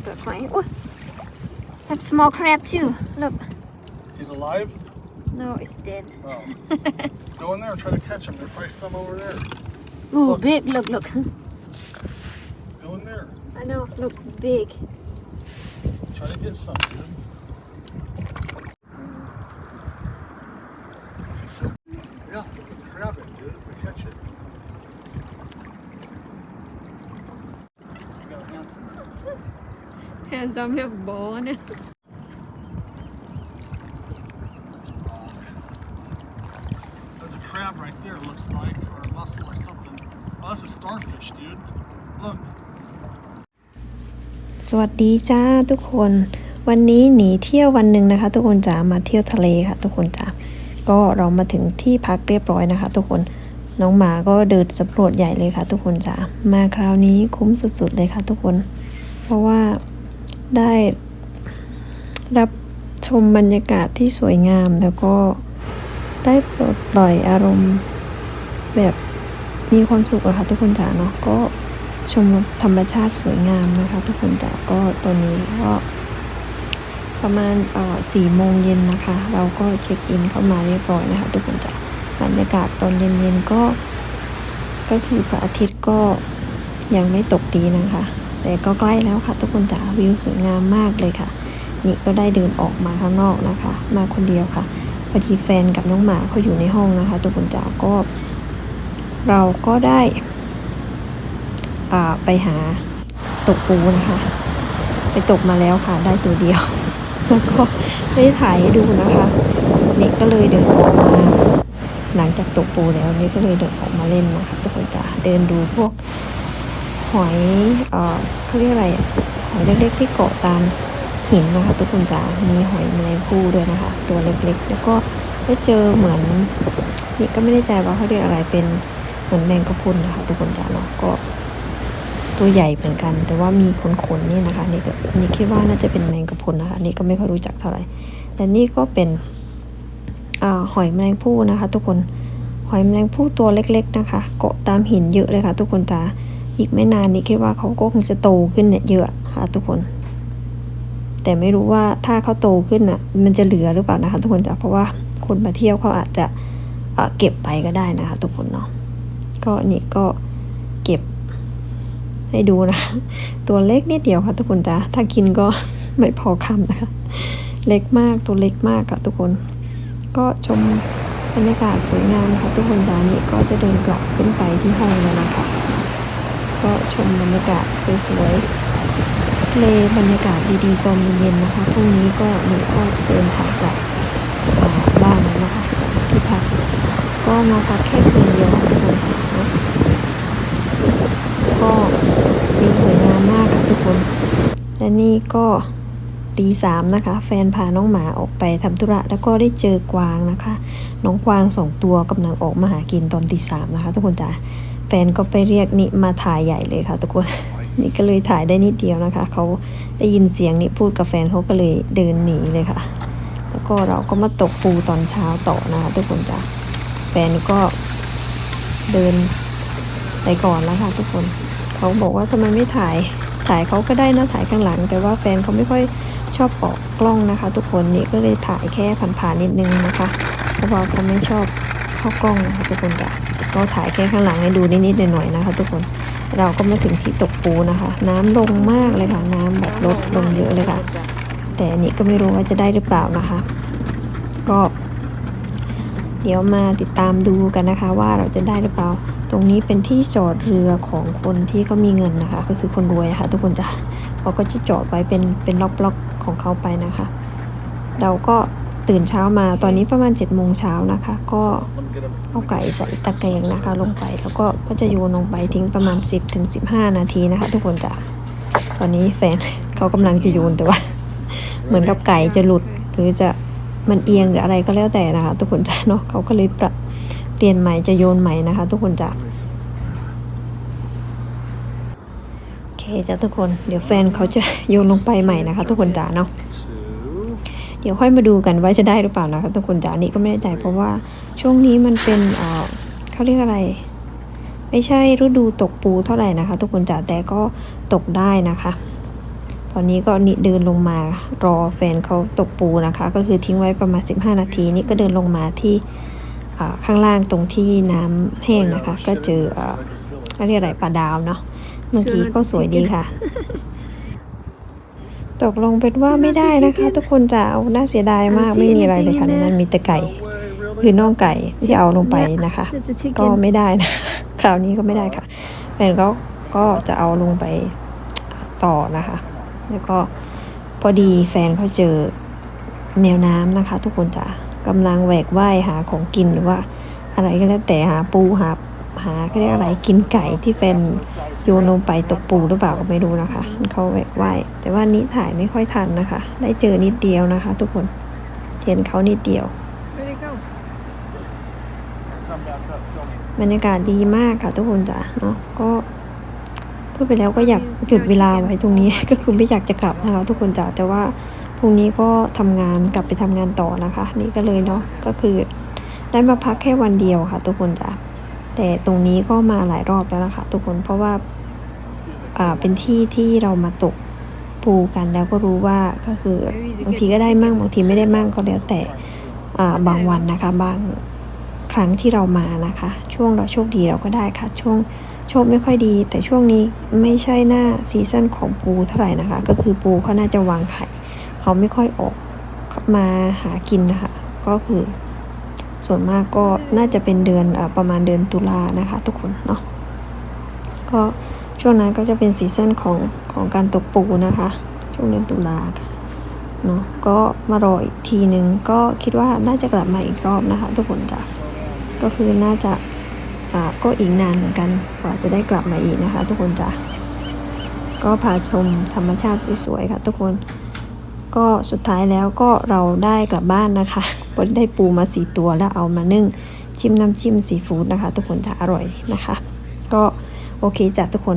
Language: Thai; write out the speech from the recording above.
Hmm, got quite. Oh, have small crab too. Look. He's alive? No, it's dead. Oh. Go in there and try to catch him. There's probably some over there. Ooh, Look. big. Look, look. Go in there. I know. Look, big. Try to get some, dude. Yeah, grab it, dude, if we catch it. A starfish, dude. Look. สวัสดีจ้าทุกคน วันนี้หนีเที่ยววันหนึ่งนะคะ ทุกคนจ๋ามาเที่ยวทะเลค่ะ ทุกคนจ๋าก็เรามาถึงที่พักเรียบร้อยนะคะ ทุกคนน้องหมาก็เดินสำรวจใหญ่เลยค่ะ ทุกคนจ๋ามาคราวนี้คุ้มสุดๆเลยค่ะ ทุกคน เพราะว่า ได้รับชมบรรยากาศที่สวยงามแล้วก็ได้ปลดปล่อยอารมณ์แบบมีความสุขอะค่ะทุกคนจ๋าเนาะก็ชมธรรมชาติสวยงามนะคะ ทุกคนจ๋าก็ตอนนี้ก็ประมาณเอ่อสี่โมงเย็นนะคะ เราก็เช็คอินเข้ามาเรียบร้อยนะคะ ทุกคนจ๋าบรรยากาศตอนเย็นๆก็ ก็คือพระอาทิตย์ก็ยังไม่ตกดีนะคะ แต่ก็ใกล้แล้วค่ะ ทุกคนจ๋าวิวสวยงามมากเลยค่ะ นี่ก็ได้เดินออกมาข้างนอกนะคะ มาคนเดียวค่ะพอดีแฟนกับน้องหมาเขาอยู่ในห้องนะคะ ทุกคนจ๋าก็ เราก็ได้อ่าไปหาตกปูนะคะ ไปตกมาแล้วค่ะ ได้ตัวเดียวแล้วก็ไม่ได้ถ่ายให้ดูนะคะนี่ก็เลยเดินออกมาหลังจากตกปูแล้วนี่ก็เลยเดินออกมาเล่นนะคะทุกคนจะเดินดูพวก หอยเออเขาเรียกอะไรหอยเล็ก ๆ ที่เกาะตามหินนะคะทุกคนจะมีหอยแมลงภู่ด้วยนะคะ ตัวเล็กๆ แล้วก็ได้เจอเหมือนนี่ก็ไม่แน่ใจว่าเขาเรียกอะไรเป็นเหมือนแมงกะพรุนนะคะทุกคนจะเนาะก็ตัวใหญ่เหมือนกัน แต่ว่ามีขนๆนี่นะคะนี่ก็นี่คิดว่าน่าจะเป็นแมงกะพรุนนะคะนี่ก็ไม่ค่อยรู้จักเท่าไหร่แต่นี่ก็เป็นอหอยแมลงภู่นะคะ ทุกคนหอยแมลงภู่ตัวเล็ก ๆ นะคะ เกาะตามหินเยอะเลยค่ะ ทุกคนจ้า อีกไม่นานนี่คิดว่าเขาก็คงจะโตขึ้นเนี่ยเยอะค่ะทุกคน แต่ไม่รู้ว่าถ้าเขาโตขึ้นอะ มันจะเหลือหรือเปล่านะคะ ทุกคนจ้าเพราะว่าคนมาเที่ยวเขาอาจจะเเก็บไปก็ได้นะคะ ทุกคนเนาะก็นี่ก็เก็บให้ดูนะ ตัวเล็กนิดเดียวค่ะ ทุกคนจ้าถ้ากินก็ไม่พอคำนะคะ เล็กมากตัวเล็กมากค่ะ ทุกคน ก็ชมบรรยากาศสวยงามค่ะ ทุกคนจ้านี่ก็จะเดินกลับขึ้นไปที่ห้องแล้วนะคะ ก็ชมบรรยากาศสวยๆทะเลบรรยากาศดีๆตอนเย็นๆนะคะพรุ่งนี้ก็นี่ก็เดินทางกลับบ้านแล้วนะคะที่พักก็มาพักแค่คืนเดียวทุกคนจ้าเนะก็วิวสวยงามมากค่ะทุกคน และนี่ก็ตีสามนะคะ แฟนพาน้องหมาออกไปทำธุระ แล้วก็ได้เจอกวางนะคะ น้องกวางสองตัวกำลังออกมาหากินตอนตีสามนะคะ ทุกคนจ้า แฟนก็ไปเรียกนิมาถ่ายใหญ่เลยค่ะทุกคนนี่ก็เลยถ่ายได้นิดเดียวนะคะ เขาได้ยินเสียงนี่พูดกับแฟนเขาก็เลยเดินหนีเลยค่ะ แล้วก็เราก็มาตกปูตอนเช้าต่อนะคะทุกคนจ้าแฟนก็เดินไปก่อนแล้วค่ะทุกคนเขาบอกว่าทำไมไม่ถ่ายถ่ายเขาก็ได้นะถ่ายข้างหลัง แต่ว่าแฟนเขาไม่ค่อยชอบออกกล้องนะคะ ทุกคนนี่ก็เลยถ่ายแค่ผ่านๆนิดนึงนะคะ เพราะว่าเขาไม่ชอบเข้ากล้องนะคะทุกคนจ้ะ ก็ถ่ายแค่ข้างหลังให้ดูนิดๆหน่อยๆนะคะ ทุกคนเราก็มาถึงที่ตกปูนะคะ น้ำลงมากเลยค่ะ น้ำแบบลดลงเยอะเลยค่ะ แต่อันนี้ก็ไม่รู้ว่าจะได้หรือเปล่านะคะ ก็ เดี๋ยวมาติดตามดูกันนะคะ ว่าเราจะได้หรือเปล่า ตรงนี้เป็นที่จอดเรือของคนที่เขามีเงินนะคะ ก็คือคนรวยะค่ะ ทุกคนจะเขาก็จะจอดไว้เป็นเป็นล็อกๆของเขาไปนะคะ เราก็ ตื่นเช้ามาตอนนี้ประมาณ7จ็ดโมงเช้านะคะ ก็เอาไก่ใส่ตะแกรงนะคะ ลงไปแล้วก็ก็จะโยนลงไปทิ้งประมาณ 10-15ถึง15นาทีนะคะ ทุกคนจ้ะตอนนี้แฟนเขากำลังจะโยนแต่ว่า เหมือนกับไก่จะหลุดหรือจะมันเอียงหรืออะไรก็แล้วแต่นะคะ ทุกคนจ้ะเนาะเขาก็เลยปรับเปลี่ยนใหม่จะโยนใหม่นะคะ ทุกคนจ้ะโอเคจ้ะทุกคนเดี๋ยวแฟนเขาจะโยนลงไปใหม่นะคะ ทุกคนจ้ะเนาะ เดี๋ยวค่อยมาดูกันว่าจะได้หรือเปล่านะคะทุกคนจ๋านี่ก็ไม่แน่ใจเพราะว่าช่วงนี้มันเป็นเขาเรียกอะไร ไม่ใช่ฤดูตกปูเท่าไหร่นะคะ ทุกคนจ๋าแต่ก็ตกได้นะคะ ตอนนี้ก็นี่เดินลงมารอแฟนเขาตกปูนะคะ ก็คือทิ้งไว้ประมาณ 15 นาทีนี่ก็เดินลงมาที่ข้างล่างตรงที่น้ำแห้งนะคะ ก็เจอเขาเรียกอะไรปลาดาวเนาะเมื่อกี้ก็สวยดีค่ะ ตกลงเป็นว่าไม่ได้นะคะ ทุกคนจะเอาน่าเสียดายมากไม่มีอะไรเลยค่ะในนั้นมีแต่ไก่คือน่องไก่ที่เอาลงไปนะคะ It's a chicken. ก็ไม่ได้นะ คราวนี้ก็ไม่ได้ค่ะแฟนก็ก็จะเอาลงไปต่อนะคะ แล้วก็พอดีแฟนเขาเจอแมวน้ำนะคะ ทุกคนจะกำลังแหวกว่ายหาของกินหรือว่า อะไรก็แล้วแต่หาปูหา หาก็เรียกอะไรกินไก่ที่แฟนโยนลงไปตกปูหรือเปล่าก็ไม่รู้นะคะเขาแหวกว่ายแต่ว่านี้ถ่ายไม่ค่อยทันนะคะ ได้เจอนิดเดียวนะคะ ทุกคนเห็นเขานิดเดียวบรรยากาศดีมากค่ะทุกคนจ้ะเนาะก็พูดไปแล้วก็อยากหยุดเวลาไว้ตรงนี้ ก็คือไม่อยากจะกลับนะคะทุกคนจ้ะแต่ว่าพรุ่งนี้ก็ทำงานกลับไปทำงานต่อนะคะ นี่ก็เลยเนาะก็คือได้มาพักแค่วันเดียวค่ะ ทุกคนจ้ะ แต่ตรงนี้ก็มาหลายรอบแล้วนะคะทุกคนเพราะว่าเป็นที่ที่เรามาตกปูกันแล้วก็รู้ว่าก็คือบางทีก็ได้มั่งบางทีไม่ได้มั่งก็แล้วแต่บางวันนะคะบางครั้งที่เรามานะคะ ช่วงเราโชคดีเราก็ได้ค่ะ ช่วงโชคไม่ค่อยดี แต่ช่วงนี้ไม่ใช่หน้าซีซั่นของปูเท่าไหร่นะคะ ก็คือปูเขาน่าจะวางไข่เขาไม่ค่อยออกมาหากินนะคะ ก็คือ ส่วนมากก็น่าจะเป็นเดือนอประมาณเดือนตุลานะคะ ทุกคนเนาะก็ช่วงนั้นก็จะเป็นซีซั่นของของการตกปูนะคะ ช่วงเดือนตุลาเนาะก็มารออีกทีหนึ่งก็คิดว่าน่าจะกลับมาอีกรอบนะคะ ทุกคนจ้ะก็คือน่าจะอ่าก็อีกนานเหมือนกันกว่าจะได้กลับมาอีกนะคะ ทุกคนจ้ะก็พาชมธรรมชาติสวยๆค่ะ ทุกคน ก็สุดท้ายแล้วก็เราได้กลับบ้านนะคะก็ได้ปูมาสี่ตัวแล้วเอามานึ่งชิมน้ำชิมซีฟู้ดนะคะ ทุกคนจะอร่อยนะคะ ก็โอเคจ้ะทุกคน